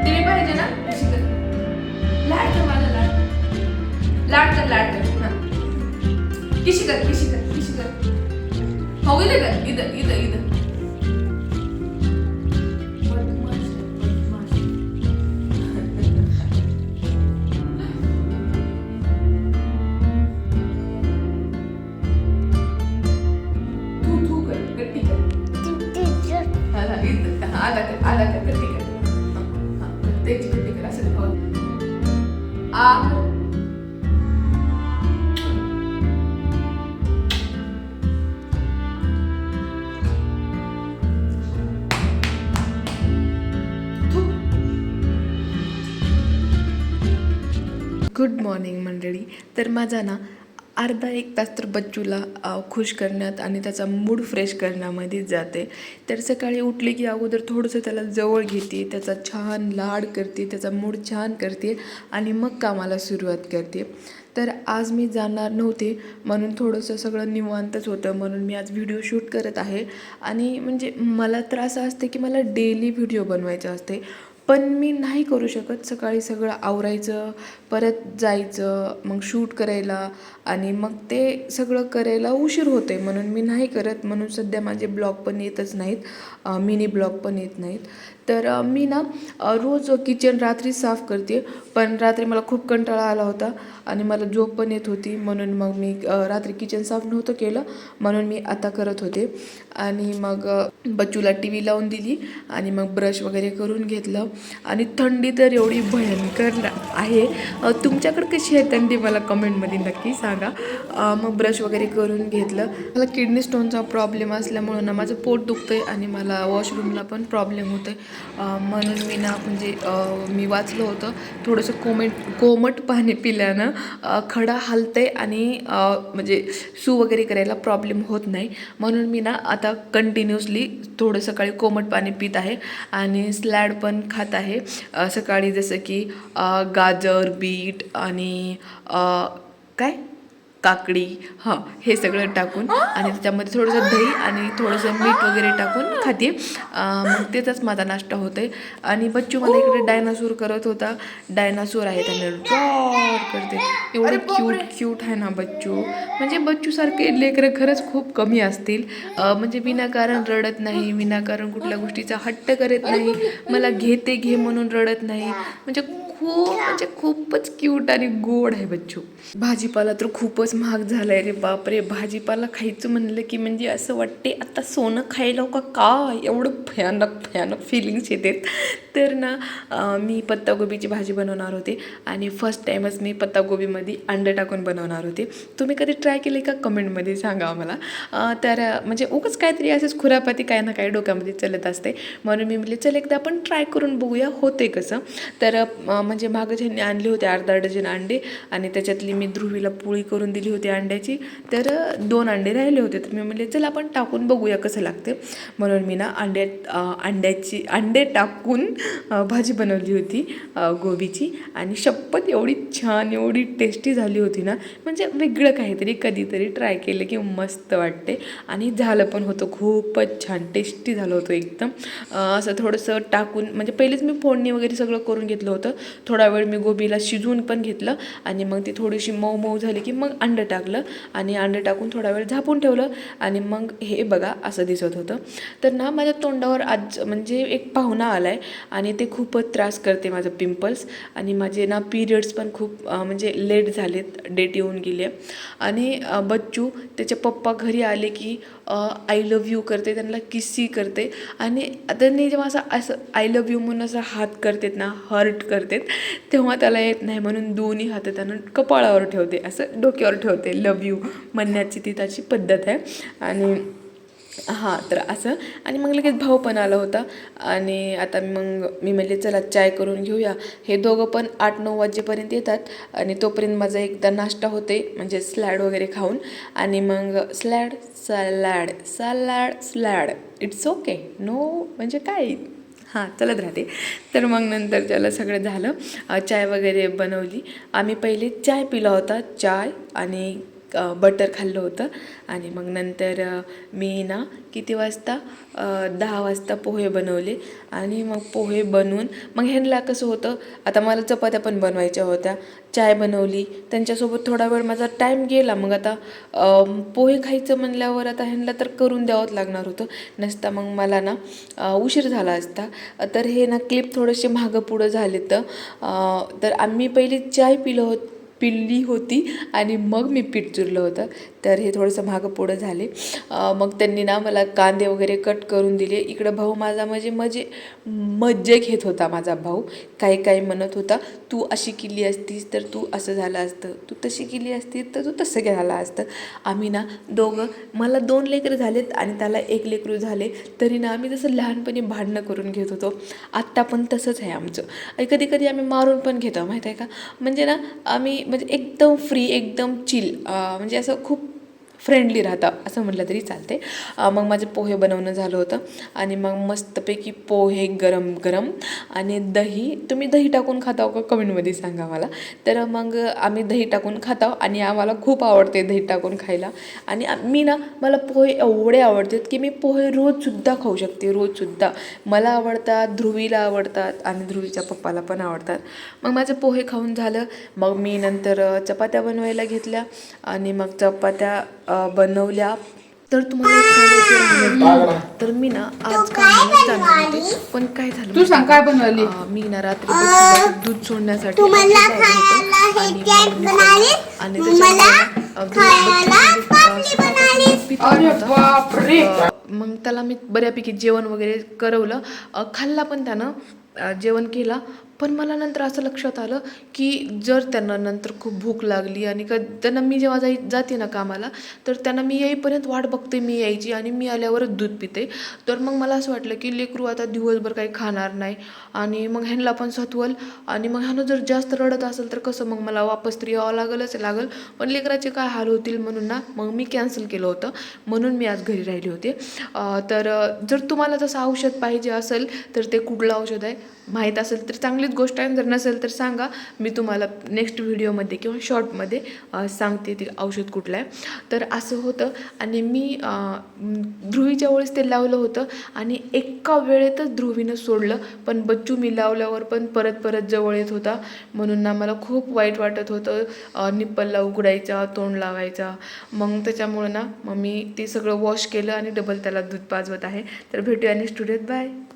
तुम्ही पाहिजे ना? लाड कर माझा लाड. लाट कर लाड कर. हा. किशी कर किशी कर किशी कर. हो इथं इथं इथं इथं. आ गुड मॉर्निंग मंडळी. तर माझा ना अर्धा एक तास तर बच्चूला खुश करण्यात आणि त्याचा मूड फ्रेश करण्यामध्येच जाते. तर सकाळी उठले की अगोदर थोडंसं त्याला जवळ घेते त्याचा छान लाड करते त्याचा मूड छान करते आणि मग कामाला सुरुवात करते. तर आज मी जाणार नव्हते म्हणून थोडंसं सगळं निवांतच होतं म्हणून मी आज व्हिडिओ शूट करत आहे. आणि म्हणजे मला तर असं असते की मला डेली व्हिडिओ बनवायचे असते. पण मी नाही करू शकत सकाळी सगळं आवरायचं परत जायचं मग शूट करायला आणि मग ते सगळं करायला उशीर होते म्हणून मी नाही करत. म्हणून सध्या माझे ब्लॉग पण येतच नाहीत. मिनी ब्लॉग पण येत नाहीत. तर मी ना रोज किचन रात्री साफ करते. पण रात्री मला खूप कंटाळा आला होता आणि मला झोप पण येत होती. म्हणून मग मी रात्री किचन साफ नव्हतं केलं. म्हणून मी आता करत होते. आणि मग बच्चूला टी व्ही लावून दिली आणि मग ब्रश वगैरे करून घेतलं. आणि थंडी तर एवढी भयंकर आहे. तुमच्याकडं तुमच्याकडे कशी आहे थंडी? मला कमेंटमध्ये नक्की सांगा. मग ब्रश वगैरे करून घेतलं. मला किडनी स्टोनचा प्रॉब्लेम असल्यामुळं ना माझं पोट दुखतं आहे आणि मला वॉशरूमला पण प्रॉब्लेम होतो आहे म्हणून मी ना म्हणजे मी वाचलं होतं. थोडंसं कोमेट कोमट पाणी पिल्यानं खडा खडा आहे आणि म्हणजे सू वगैरे करायला प्रॉब्लेम होत नाही. म्हणून मी ना आता कंटिन्युअसली थोडं सकाळी कोमट पाणी पित आहे. आणि स्लॅड पण खात आहे. सकाळी जसं की गाजर बीट आणि काय? काकडी हां हे सगळं टाकून आणि त्याच्यामध्ये थोडंसं दही आणि थोडंसं मीठ वगैरे टाकून खाते. मग त्याचाच माझा नाश्ता होते आणि बच्चू मला इकडे डायनासोर करत होता. डायनासोर आहे त्याने रॉर करते. एवढं क्यूट क्यूट आहे ना बच्चू. म्हणजे बच्चूसारखे लेकरं खरंच खूप कमी असतील. म्हणजे विनाकारण रडत नाही विनाकारण कुठल्या गोष्टीचा हट्ट करत नाही. मला घेते घे म्हणून रडत नाही. म्हणजे खूप म्हणजे खूपच क्यूट आणि गोड आहे बच्चू. भाजीपाला तर खूपच महाग झालं आहे रे बापरे. भाजीपाला खायचं म्हणलं की म्हणजे असं वाटते आता सोनं खायला का का एवढं भयानक भयानक फिलिंग्स येते तर ना मी पत्तागोबीची भाजी बनवणार होते आणि फर्स्ट टाईमच मी पत्तागोबीमध्ये अंडं टाकून बनवणार होते. तुम्ही कधी ट्राय केले का कमेंटमध्ये सांगा आम्हाला. तर म्हणजे उगंच काहीतरी असेच खुरापाती काय ना काय डोक्यामध्ये चलत असते. म्हणून मी म्हटले चल एकदा आपण ट्राय करून बघूया होते कसं? तर म्हणजे मागं ज्यांनी आणले होते अर्धा डझन अंडे आणि त्याच्यातली मी ध्रुवीला पोळी करून दिली. होती अंड्याची तर दोन अंडे राहिले होते. तर मी म्हणले चल आपण टाकून बघूया कसं लागते. म्हणून मी ना अंड्या अंड्याची अंडे टाकून भाजी बनवली होती गोबीची. आणि शपथ एवढी छान एवढी टेस्टी झाली होती ना म्हणजे वेगळं काहीतरी कधीतरी ट्राय केलं की मस्त वाटते. आणि झालं पण होतं खूपच छान टेस्टी झालं होतं एकदम. असं थोडंसं टाकून म्हणजे पहिलेच मी फोडणी वगैरे सगळं करून घेतलं होतं. थोडा वेळ मी गोबीला शिजवून पण घेतलं. आणि मग ती थोडीशी मऊ मऊ झाली की मग अंडं टाकलं आणि अंडं टाकून थोडा वेळ झापून ठेवलं आणि मग हे बघा असं दिसत होतं. तर ना माझ्या तोंडावर आज म्हणजे एक पाहुणा आला आहे आणि ते खूपच त्रास करते माझं पिंपल्स आणि माझे ना पिरियड्स पण खूप म्हणजे लेट झालेत डेट येऊन गेले आणि बच्चू त्याचे पप्पा घरी आले की आय लव्ह यू करते त्यांना किस्सी करते. आणि त्यांनी जेव्हा असं असं आय लव्ह यू म्हणून असं हात करतेत ना हर्ट करतेत तेव्हा त्याला येत नाही म्हणून दोन्ही हात त्यानं कपाळावर ठेवते असं डोक्यावर ठेवते. लव यू म्हणण्याची ती त्याची पद्धत आहे. आणि हां तर असं. आणि मग लगेच भाऊ पण आला होता. आणि आता मग मी म्हणले चला चाय करून घेऊया. हे दोघं पण आठ नऊ वाजेपर्यंत येतात. आणि तोपर्यंत माझा एकदा नाश्ता होते म्हणजे स्लॅड वगैरे खाऊन. आणि मग salad salad salad salad. It's okay no म्हणजे काय? हां चलत राहते. तर मग नंतर त्याला सगळं झालं. चाय वगैरे बनवली. आम्ही पहिले चाय पिला होता. चाय आणि बटर खाल्लं होतं. आणि मग नंतर मी ना किती वाजता दहा वाजता पोहे बनवले. आणि मग पोहे बनवून मग ह्यांना कसं होतं आता मला चपात्या पण बनवायच्या होत्या. चाय बनवली. त्यांच्यासोबत थोडा वेळ माझा टाईम गेला. मग आता पोहे खायचं म्हणल्यावर आता ह्यांना तर करून द्यावंच लागणार होतं. नसता मग मला ना उशीर झाला असता. तर हे ना क्लिप थोडेसे मागं पुढं झाले तर तर आम्ही पहिली चाय पिलं होत पिल्ली होती आणि मग मी पीठ चुरलं होतं. तर हे थोडंसं मागं पुढं झाले. मग त्यांनी ना मला कांदे वगैरे कट करून दिले. इकडं भाऊ माझा म्हणजे म्हणजे मज्जे घेत होता माझा भाऊ. काही काही म्हणत होता तू अशी केली असतीस तर तू असं झालं असतं. तू तशी केली असतीस तर तू तसं झालं असतं. आम्ही ना दोघं मला दोन लेकरं झालेत आणि त्याला एक लेकरू झाले. तरी ना आम्ही जसं लहानपणी भांडणं करून घेत होतो. आत्ता पण तसंच आहे आमचं. आणि कधी कधी आम्ही मारून पण घेतो माहीत आहे का? म्हणजे ना आम्ही म्हणजे एकदम फ्री एकदम चिल म्हणजे असं खूप फ्रेंडली राहतं असं म्हटलं तरी चालते मग माझे पोहे बनवणं झालं होतं. आणि मग मस्तपैकी पोहे गरम गरम. आणि दही तुम्ही दही टाकून खाता का? कमेंटमध्ये सांगा मला. तर मग आम्ही दही टाकून खाताव आणि आम्हाला खूप आवडते दही टाकून खायला. आणि मी ना मला पोहे एवढे आवडतात की मी पोहे रोजसुद्धा खाऊ शकते रोजसुद्धा मला आवडतात ध्रुवीला आवडतात आणि ध्रुवीच्या पप्पाला पण आवडतात. मग माझे पोहे खाऊन झालं. मग मी नंतर चपात्या बनवायला घेतल्या. आणि मग चपात्या बनवल्या. तर तुम्हाला सांगायचं. तर मी ना आज कामाला जाणार होते पण काय झालं तू सांग काय बनवली? मी ना रात्री दूध सोडण्यासाठी हे आणि मग त्याला मी बऱ्यापैकी जेवण वगैरे करवलं. खाल्ला पण त्यानं. जेवण केला. पण मला नंतर असं लक्षात आलं की जर त्यांना नंतर खूप भूक लागली आणि क त्यांना मी जेव्हा जाई जाते ना कामाला तर त्यांना मी येईपर्यंत वाट बघते मी यायची आणि मी आल्यावरच दूध पिते. तर मग मला असं वाटलं की लेकरू आता दिवसभर काही खाणार नाही आणि मग ह्यांना पण सत्वल आणि मग ह्यानं जर जास्त रडत असेल तर कसं मग मला वापस तर यावं लागलच लागल. पण लेकराचे काय हाल होतील म्हणून ना मग मी कॅन्सल केलं होतं. म्हणून मी आज घरी राहिली होते. तर जर तुम्हाला तसं औषध पाहिजे असेल तर ते कुठलं औषध आहे? माहीत असेल तर चांगलीच गोष्ट आहे जर नसेल तर सांगा. मी तुम्हाला नेक्स्ट व्हिडिओमध्ये किंवा शॉर्टमध्ये सांगते ते औषध कुठलं आहे. तर असं होतं आणि मी ध्रुवीच्या वेळेस ते लावलं होतं आणि एका वेळेतच ध्रुवीनं सोडलं. पण बच्चू मी लावल्यावर पण परत परत जवळ येत होता. म्हणून ना मला खूप वाईट वाटत होतं. निप्पलला उघडायचा तोंड लावायचा. मग त्याच्यामुळं ना मग मी ते सगळं वॉश केलं आणि डबल त्याला दूध पाजवत आहे. तर भेटूया नेक्स्ट स्टुडिओत बाय